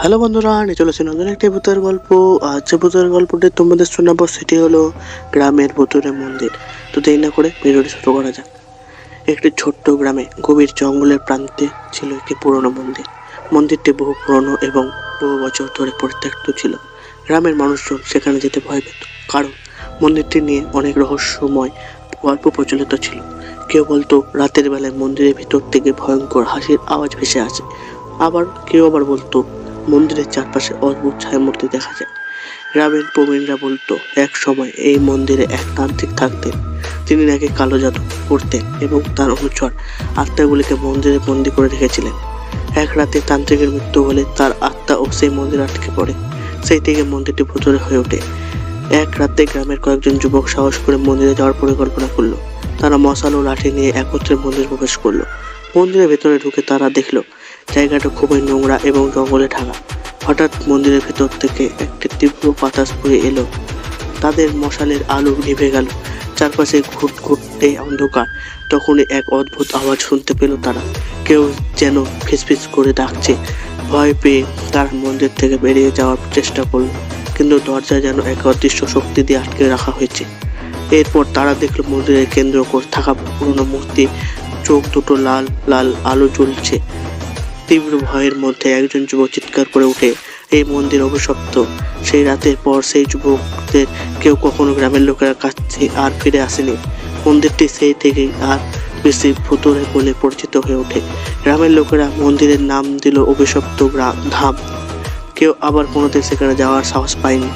Hello বন্ধুরা নিয়ে চলেছে নতুন একটি ভূতের গল্প। আজ যে ভূতের গল্পটি তোমাদের শোনাবো, সেটি হলো গ্রামের ভূতুরে মন্দির। তো দেরি না করে ভিডিওটি শুরু করা যাক। একটি ছোট্ট গ্রামে গভীর জঙ্গলের প্রান্তে ছিল একটি পুরনো মন্দির। মন্দিরটি বহু পুরনো এবং বহু বছর ধরে পরিত্যক্ত ছিল। গ্রামের মানুষজন সেখানে যেতে ভয় পেত, কারণ মন্দিরটি নিয়ে অনেক রহস্যময় গল্প প্রচলিত ছিল। কেউ বলতো, রাতের বেলায় মন্দিরের ভিতর থেকে ভয়ঙ্কর হাসির আওয়াজ ভেসে আসে। আবার কেউ আবার বলতো মন্দিরের চারপাশে অদ্ভুত ছায়ামূর্তি দেখা যায়। গ্রামের প্রবীণরা বলতো, এক সময় এই মন্দিরে এক তান্ত্রিক থাকতেন। তিনি নাকি কালো জাদু করতেন এবং তার অনুচর আত্মাগুলিকে মন্দিরে বন্দি করে রেখেছিলেন। এক রাতে তান্ত্রিকের মৃত্যু হলে তার আত্মা ও সেই মন্দির আটকে পড়ে। সেই থেকে মন্দিরটি ভুতুরে হয়ে ওঠে। এক রাতে গ্রামের কয়েকজন যুবক সাহস করে মন্দিরে যাওয়ার পরিকল্পনা করল। তারা মশাল ও লাঠি নিয়ে একত্রে মন্দির প্রবেশ করল। মন্দিরের ভেতরে ঢুকে তারা দেখল, জায়গাটা খুবই নোংরা এবং জঙ্গলে ঢাকা। হঠাৎ মন্দিরের ভেতর থেকে একটি তীব্র বাতাস বয়ে এলো। তাদের মশালের আলো নিভে গেল। চারপাশে ঘুট ঘুটতে অন্ধকার। তখনই এক অদ্ভুত আওয়াজ শুনতে পেল তারা। কেউ যেন ফিসফিস করে ডাকছে। ভয় পেয়ে তারা মন্দির থেকে বেরিয়ে যাওয়ার চেষ্টা করল, কিন্তু দরজা যেন এক অদৃশ্য শক্তি দিয়ে আটকে রাখা হয়েছে। এরপর তারা দেখল মন্দিরের কেন্দ্র থাকা পুরনো মূর্তি চোখ দুটো লাল লাল আলো জ্বলছে। তীব্র ভয়ের মধ্যে একজন যুবক চিৎকার করে উঠে এই মন্দির অভিশপ্ত সেই রাতের পর সেই যুবকদের কেউ কখনো গ্রামের লোকেরা কাছে আর ফিরে আসেনি। মন্দিরটি সেই থেকেই আর বেশি ভুতুরে বলে পরিচিত হয়ে ওঠে। গ্রামের লোকেরা মন্দিরের নাম দিল অভিশপ্ত ধাম। কেউ আবার কোনোদিন সেখানে যাওয়ার সাহস পায়নি।